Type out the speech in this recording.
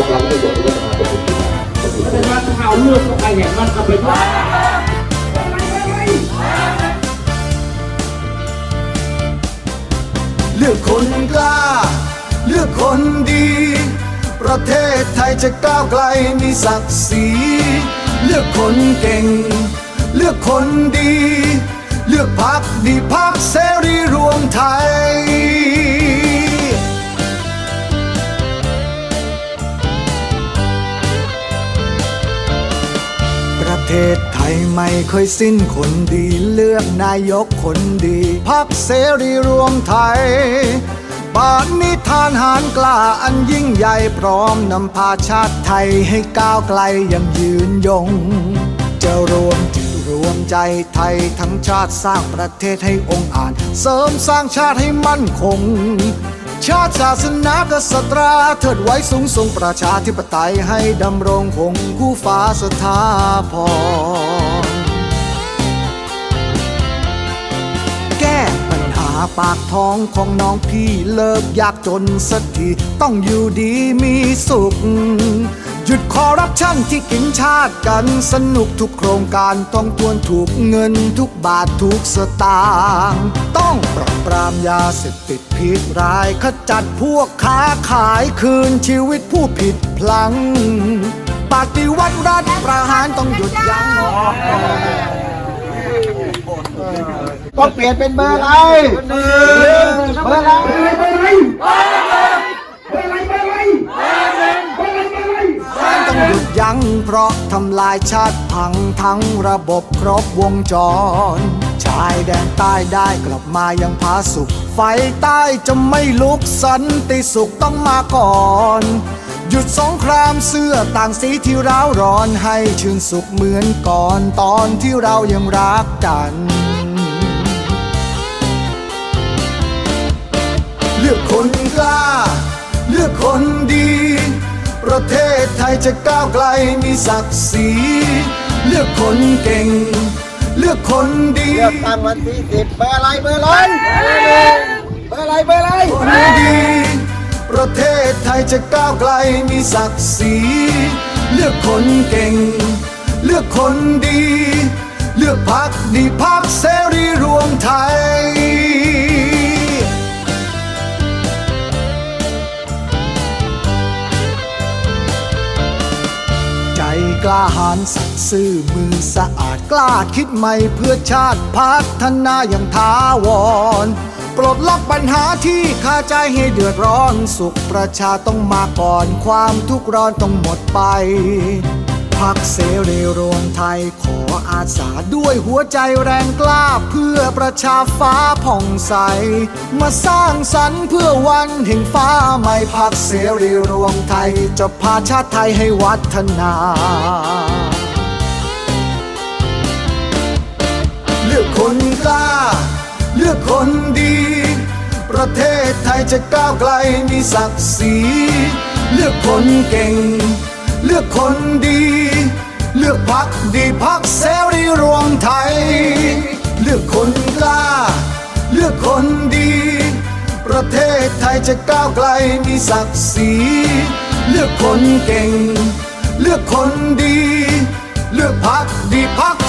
วกเราไม่โดดเรื่องมาเป็นคนอื่นแต่ว่าข่าวเลือกของใครเนี่ยมันก็เป็นว่าเลือกคนกล้า เลือกคนดี ประเทศไทยจะก้าวไกลมีศักดิ์ศรี เลือกคนเก่ง เลือกคนดี เทศไทยไม่เคยสิ้นคนดีเลือกนายกคนดีพักเสรีรวมไทย บานนิทานหารกล้าอันยิ่งใหญ่พร้อมนำพาชาติไทยให้ก้าวไกลยังยืนยง จะรวมจิตรวมใจไทยทั้งชาติสร้างประเทศให้องค์อาจเสริมสร้างชาติให้มั่นคง ชาติศาสนากษัตราเทิดไว้สูงส่งประชาธิปไตยให้ดำรงคงคู่ฟ้าสถาพรแก้ปัญหาปากท้องของน้องพี่เลิกยากจนสักทีต้องอยู่ดีมีสุข ยุดคอร์รัปชันที่กินชาติกันสนุกทุกโครงการต้องทวนถูกเงินทุกบาททุกสตางค์ต้องปราบปรามยาเสพติดพิษร้ายขจัดพวกค้าขายคืนชีวิตผู้ผิดพลัง ปฏิวัติรัฐประหารต้องหยุดยั้งต้องเปลี่ยนเป็นเบอร์อะไรเบอร์อะไร ต้อง ทั้ง เพราะทำลายชาติพังทั้งระบบครบวงจร ชายแดนใต้ได้กลับมายังผาสุข ไฟใต้จะไม่ลุกสันติสุขต้องมาก่อนหยุดสงครามเสื้อต่างสีที่ร้าวร้อนให้ชื่นสุขเหมือนก่อนตอนที่เรายังรักกัน เลือกคนกล้า เลือกคนดี จะก้าวไกลมีศักดิ์ศรีเลือกคนเก่ง เลือกคนดี เลือกตั้งวันที่สิบเบอร์อะไรเบอร์อะไรเบอร์อะไรเบอร์อะไรคนดี ประเทศไทยจะก้าวไกลมีศักดิ์ศรีเลือกคนเก่ง เลือกคนดี เลือกพักดีพักเสรี กล้าหาญสัตย์ซื่อมือสะอาดกล้าคิดใหม่เพื่อชาติพัฒนาอย่างท้าวร ปลดล็อกปัญหาที่คาใจให้เดือดร้อนสุขประชาต้องมาก่อนความทุกข์ร้อนต้องหมดไปพักเสรีรวมไทยขออาสาด้วยหัวใจแรงกล้าเพื่อ ประชาฟ้าผ่องใส มาสร้างสรรค์เพื่อวันแห่งฟ้าใหม่พักเสรีรวมไทย จะพาชาติไทยให้วัฒนาเลือกคนกล้า เลือกคนดี ประเทศไทยจะก้าวไกลมีศักดิ์ศรีเลือกคนเก่ง เลือกคนดี เลือกพักดีพักเสรีรวมไทย เลือกคน ประเทศไทยจะก้าวไกลมีศักดิ์ศรีเลือกคนเก่ง เลือกคนดี เลือกพักดีพัก